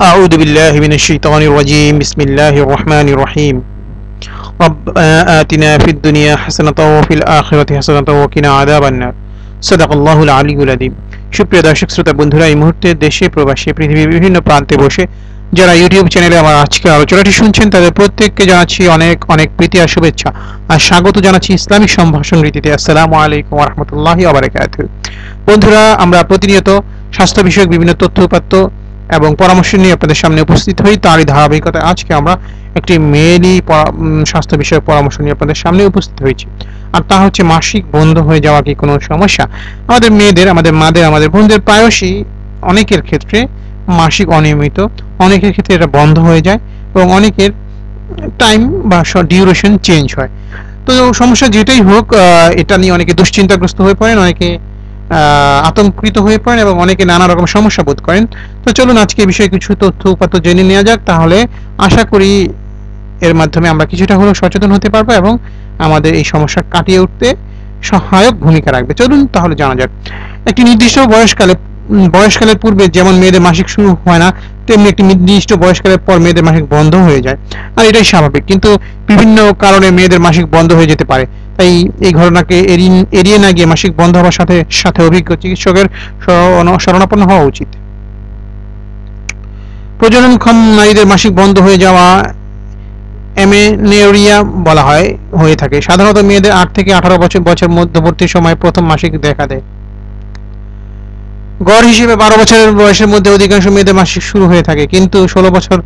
أعوذ بالله من الشيطان الرجيم بسم الله الرحمن الرحيم ربنا آتنا في الدنيا حسنة وفي الآخرة حسنة وقنا عذاب النار صدق الله العلي العظيم সুপ্রিয় দর্শক শ্রোতা বন্ধুরা এই মুহূর্তে দেশে প্রবাসী পৃথিবীর বিভিন্ন প্রান্তে বসে যারা ইউটিউব চ্যানেলে আমার আজকের আলোচনাটি শুনছেন তাদের প্রত্যেককে জানাচ্ছি অনেক অনেক প্রীতি আর শুভেচ্ছা আর স্বাগত জানাচ্ছি ইসলামিক সম্ভাষণ রীতিতে আসসালামু আলাইকুম রহমতুল্লাহি আবরাকাত বন্ধুরা আমরা প্রতিনিয়ত স্বাস্থ্য বিষয়ক বিভিন্ন তথ্য উপাত্ত এবং পরামর্শ নিয়ে আপনাদের সামনে উপস্থিত হই। তারই ধারাবাহিকতায় আজকে আমরা একটি উম, স্বাস্থ্য বিষয়ক পরামর্শ নিয়ে আপনাদের সামনে উপস্থিত হয়েছি। আর তা হচ্ছে মাসিক বন্ধ হয়ে যাওয়া কি কোনো সমস্যা? আমাদের মেয়েদের আমাদের মাদের আমাদের বোনদের প্রায়শই অনেকের ক্ষেত্রে মাসিক অনিয়মিত অনেকের ক্ষেত্রে এটা বন্ধ হয়ে যায় এবং অনেকের টাইম বা ডিউরেশন চেঞ্জ হয়। তো সমস্যা যেটাই হোক এটা নিয়ে অনেকে দুশ্চিন্তাগ্রস্ত হয়ে পড়েন অনেকে আতঙ্কিত হয়ে পড়েন এবং অনেকে নানা রকম সমস্যা বোধ করেন। তো চলুন আজকে বিষয়ে কিছু তথ্য উপাত্ত জেনে নেওয়া যাক। তাহলে আশা করি এর মাধ্যমে আমরা কিছুটা হলেও সচেতন হতে পারব এবং আমাদের এই সমস্যা কাটিয়ে উঠতে সহায়ক ভূমিকা রাখবে। চলুন তাহলে জানা যাক। একটি নির্দিষ্ট বয়সকালে বয়সকালের পূর্বে যেমন মেয়েদের মাসিক শুরু হয় না, তেমনি একটি নির্দিষ্ট বয়সকালের পর মেয়েদের মাসিক বন্ধ হয়ে যায়। আর এটাই স্বাভাবিক, কিন্তু বিভিন্ন কারণে মেয়েদের মাসিক বন্ধ হয়ে যেতে পারে। তাই এই ঘটনাকে এড়িয়ে না গিয়ে মাসিক বন্ধ হওয়ার সাথে সাথে অভিজ্ঞ চিকিৎসকের শরণ- শরণাপন্ন হওয়া উচিত। প্রজননক্ষম নারীদের মাসিক বন্ধ হয়ে যাওয়া এমেনেরিয়া বলা হয়, হয়ে থাকে। সাধারণত মেয়েদের আট থেকে আঠারো বছর বছর মধ্যবর্তী সময় প্রথম মাসিক দেখা দেয়। গড় হিসেবে বারো বছরের বয়সের মধ্যে অধিকাংশ মেয়েদের মাসিক শুরু হয়ে থাকে। কিন্তু ষোলো বছর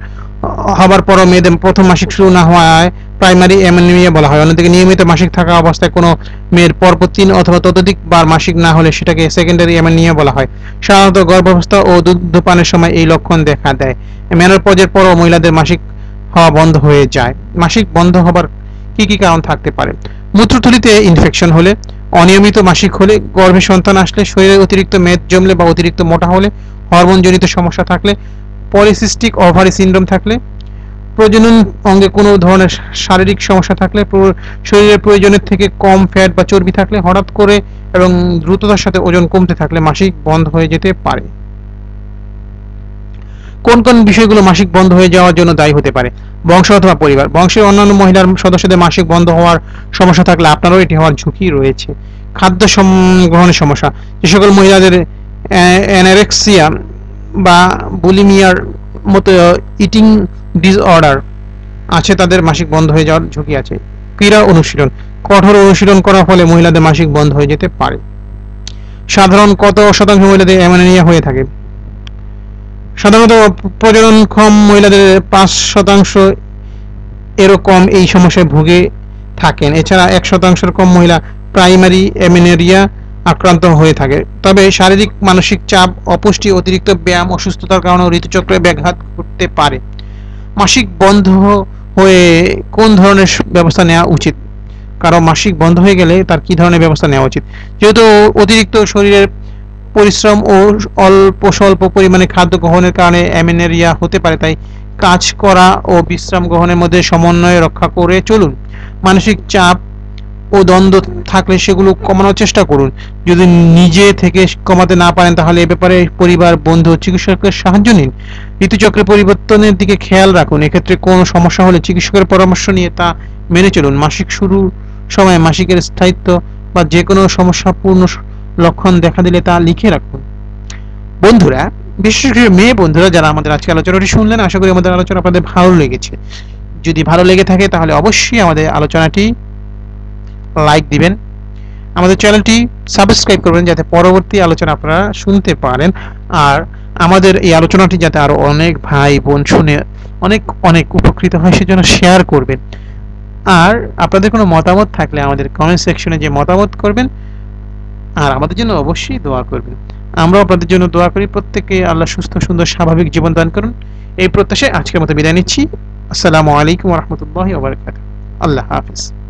হবার পরও মেয়েদের প্রথম মাসিক শুরু না হওয়ায় প্রাইমারি এমেনিমিয়া বলা হয়। অন্যদিকে নিয়মিত মাসিক থাকা অবস্থায় কোনো মেয়ের পরপর তিন অথবা ততোধিক বার মাসিক না হলে সেটাকে সেকেন্ডারি এমেনিয়া বলা হয়। সাধারণত গর্ভাবস্থা ও দুধপানের সময় এই লক্ষণ দেখা দেয়। মেনোপজের পরও মহিলাদের মাসিক হওয়া বন্ধ হয়ে যায়। মাসিক বন্ধ হবার কি কি কারণ থাকতে পারে? মূত্রথলিতে ইনফেকশন হলে অনিয়মিত মাসিক হলে গর্ভে সন্তান আসলে শরীরে অতিরিক্ত মেদ জমলে বা অতিরিক্ত মোটা হলে হরমোনজনিত সমস্যা থাকলে, পলিসিস্টিক ওভারি সিন্ড্রোম থাকলে, প্রজনন অঙ্গে কোনো ধরনের শারীরিক সমস্যা থাকলে শরীরের প্রয়োজনের থেকে কম ফ্যাট বা চর্বি থাকলে হঠাৎ করে এবং দ্রুততার সাথে ওজন কমতে থাকলে মাসিক বন্ধ হয়ে যেতে পারে। কোন কোন বিষয়গুলো মাসিক বন্ধ হয়ে যাওয়ার জন্য দায়ী হতে পারে? বংশ অথবা পরিবার। বংশের অন্যান্য মহিলার সদস্যদের মাসিক বন্ধ হওয়ার সমস্যা থাকলে আপনারও এটি হওয়ার ঝুঁকি রয়েছে। খাদ্য গ্রহণের সমস্যা। যে সকল মহিলাদের অ্যানারেক্সিয়া বা বুলিমিয়ার মতো ইটিং ডিসঅর্ডার আছে, তাদের মাসিক বন্ধ হয়ে যাওয়ার ঝুঁকি আছে। ক্রীড়া অনুশীলন। কঠোর অনুশীলন করার ফলে মহিলাদের মাসিক বন্ধ হয়ে যেতে পারে। সাধারণ কত শতাংশ মহিলাদের অ্যামানিয়া হয়ে থাকে? সাধারণত প্রজননক্ষম মহিলাদের পাঁচ শতাংশ এরকম এই সমস্যায় ভুগে থাকেন। এছাড়া এক শতাংশের কম মহিলা প্রাইমারি অ্যামিনেরিয়া আক্রান্ত হয়ে থাকে। তবে শারীরিক, মানসিক চাপ, অপুষ্টি, অতিরিক্ত ব্যায়াম, অসুস্থতার কারণে ঋতুচক্রে ব্যাঘাত ঘটতে পারে। মাসিক বন্ধ হয়ে কোন ধরনের ব্যবস্থা নেওয়া উচিত? কারও মাসিক বন্ধ হয়ে গেলে তার কি ধরনের ব্যবস্থা নেওয়া উচিত? যেহেতু অতিরিক্ত শরীরের পরিশ্রম ও অল্প স্বল্প পরিমাণে খাদ্য গ্রহণের কারণে অ্যামেনেরিয়া হতে পারে, তাই কাজ করা ও বিশ্রাম গ্রহণের মধ্যে সমন্বয় রক্ষা করে চলুন। মানসিক চাপ ও দ্বন্দ্ব থাকলে সেগুলো কমানোর চেষ্টা করুন। যদি নিজে থেকে কমাতে না পারেন, তাহলে এ ব্যাপারে পরিবার, বন্ধু চিকিৎসকের সাহায্য নিন। ঋতুচক্রের পরিবর্তনের দিকে খেয়াল রাখুন। এক্ষেত্রে কোনো সমস্যা হলে চিকিৎসকের পরামর্শ নিয়ে তা মেনে চলুন। মাসিক শুরু সময় মাসিকের স্থায়িত্ব বা যে কোনো সমস্যাপূর্ণ লক্ষণ দেখা দিলে তা লিখে রাখুন। বন্ধুরা, বিশেষ করে মেয়ে বন্ধুরা যারা আমাদের আজকে আলোচনাটি শুনলেন, আশা করি আমাদের আলোচনা আপনাদের ভালো লেগেছে। যদি ভালো লেগে থাকে, তাহলে অবশ্যই আমাদের আলোচনাটি লাইক দিবেন। আমাদের চ্যানেলটি সাবস্ক্রাইব করবেন যাতে পরবর্তী আলোচনা আপনারা শুনতে পারেন। আর আমাদের এই আলোচনাটি যাতে আরও অনেক ভাই বোন শুনে অনেক অনেক উপকৃত হয়, সেজন্য শেয়ার করবেন। আর আপনাদের কোনো মতামত থাকলে আমাদের কমেন্ট সেকশনে যে মতামত করবেন আর আমাদের জন্য অবশ্যই দোয়া করবেন। আমরা আপনাদের জন্য দোয়া করি। প্রত্যেককে আল্লাহ সুস্থ, সুন্দর, স্বাভাবিক জীবন দান করুন। এই প্রত্যাশায় আজকের মতো বিদায় নিচ্ছি। আসসালামু আলাইকুম রহমতুল্লাহ আল্লাহ হাফিজ।